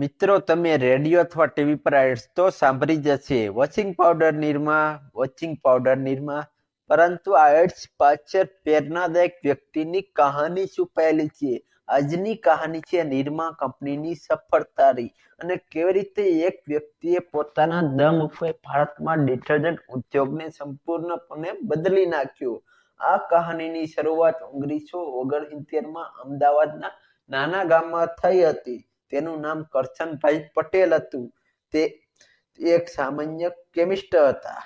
મિત્રો, તમે રેડિયો અથવા ટીવી પર એડ્સ તો સાંભળી જ હશે washing powder Nirma washing powder Nirma. પરંતુ આ એડ્સ પાછળ પ્રેરણાદાયક વ્યક્તિની કહાની છુપાયેલી છે. આજની કહાની છે નિરમા કંપનીની સફળતાની અને કેવી રીતે એક વ્યક્તિએ પોતાના દમ ઉપર ભારતમાં ડિટર્જન્ટ ઉદ્યોગને સંપૂર્ણપણે બદલી નાખ્યો? આ કહાનીની શરૂઆત ઓગણીસો ઓગણસિત્તેરમાં અમદાવાદના નાના ગામમાં થઈ હતી. તેનું નામ કરશનભાઈ પટેલ હતું. તે એક સામાન્ય કેમિસ્ટ હતા.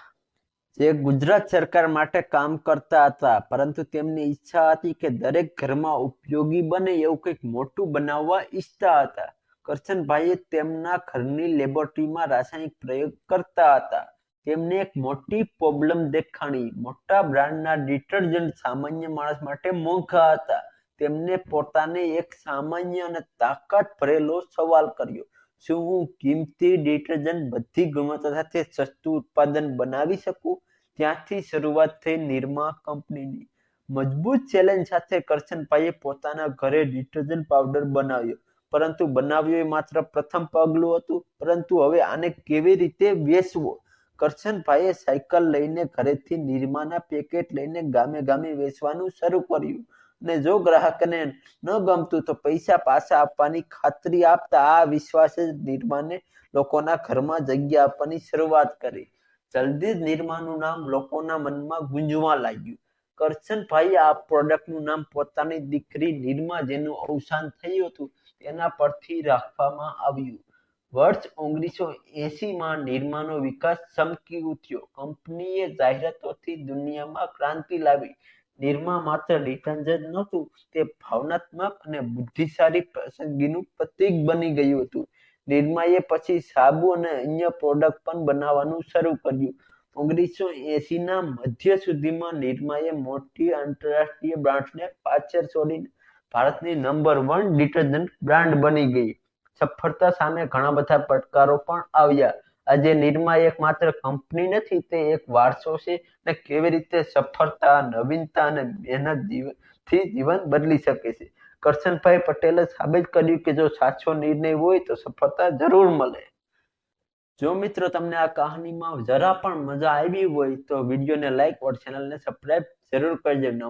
જે ગુજરાત સરકાર માટે કામ કરતા હતા. પરંતુ તેમની ઈચ્છા હતી કે દરેક ઘરમાં ઉપયોગી બને એવું કંઈક મોટું બનાવવા ઈચ્છતા હતા. કરશનભાઈએ તેમના ઘરની લેબોરેટરીમાં રાસાયણિક પ્રયોગ કરતા હતા. તેમને એક મોટી પ્રોબ્લેમ દેખાણી. મોટા બ્રાન્ડના ડિટર્જન્ટ સામાન્ય માણસ માટે મોંઘા હતા. તેમને પોતાને એક સામાન્ય અને તાકાત ભરેલો સવાલ કર્યો. શું હું કિંમતી ડિટર્જન્ટ બધી ગુણવત્તા સાથે સસ્તું ઉત્પાદન બનાવી શકું? ત્યાંથી શરૂઆત થઈ નિરમા કંપનીની. મજબૂત ચેલેન્જ સાથે કરશનભાઈએ પોતાના ઘરે ડિટર્જન્ટ પાવડર બનાવ્યો. પરંતુ બનાવ્યો એ માત્ર પ્રથમ પગલું હતું. પરંતુ હવે આને કેવી રીતે વેચવો? કરશનભાઈએ સાયકલ લઈને ઘરેથી નિરમાના પેકેટ લઈને ગામે ગામે વેચવાનું શરૂ કર્યું. અને જો ગ્રાહકને ન ગમતું તો પૈસા પાછા આપવાની ખાતરી આપતા આ વિશ્વાસે જ નિર્માને લોકોના ઘરમાં જગ્યા આપવાની શરૂઆત કરી. જલ્દી જ નિર્માનું નામ લોકોના મનમાં ગુંજવા લાગ્યું. કરશનભાઈએ આ પ્રોડક્ટનું નામ પોતાની દીકરી નિર્મા જેનું અવસાન થયું હતું તેના પરથી રાખવામાં આવ્યું. વર્ષ ઓગણીસો એસીમાં નિર્માનો વિકાસ ચમકી ઉઠ્યો. કંપનીએ જાહેરાતોથી દુનિયામાં ક્રાંતિ લાવી. નિરમા માત્ર ડિટર્જન્ટ નહોતું, તે ભાવનાત્મક અને બુદ્ધિશાળી પસંદગીનું પ્રતીક બની ગયું હતું. નિરમાએ પછી સાબુ અને અન્ય પ્રોડક્ટ પણ બનાવવાનું શરૂ કર્યું. ઓગણીસો એંસીના મધ્ય સુધીમાં નિરમાએ મોટી આંતરરાષ્ટ્રીય બ્રાન્ડને પાછળ છોડીને ભારતની નંબર વન ડિટર્જન્ટ બ્રાન્ડ બની ગઈ. સફળતા સામે ઘણા બધા પડકારો પણ આવ્યા. આજે નિરમા એક માત્ર કંપની નથી, તે એક વારસો છે અને કેવી રીતે સફળતા, નવીનતા અને મહેનતથી જીવન બદલી શકે છે. કરશનભાઈ પટેલે સાબિત કર્યું કે જો સાચો નિર્ણય હોય તો સફળતા જરૂર મળે. જો મિત્રો તમને આ કહાનીમાં જરા પણ મજા આવી હોય તો વિડીયોને લાઈક ઓર ચેનલને સબસ્ક્રાઇબ જરૂર કરજો.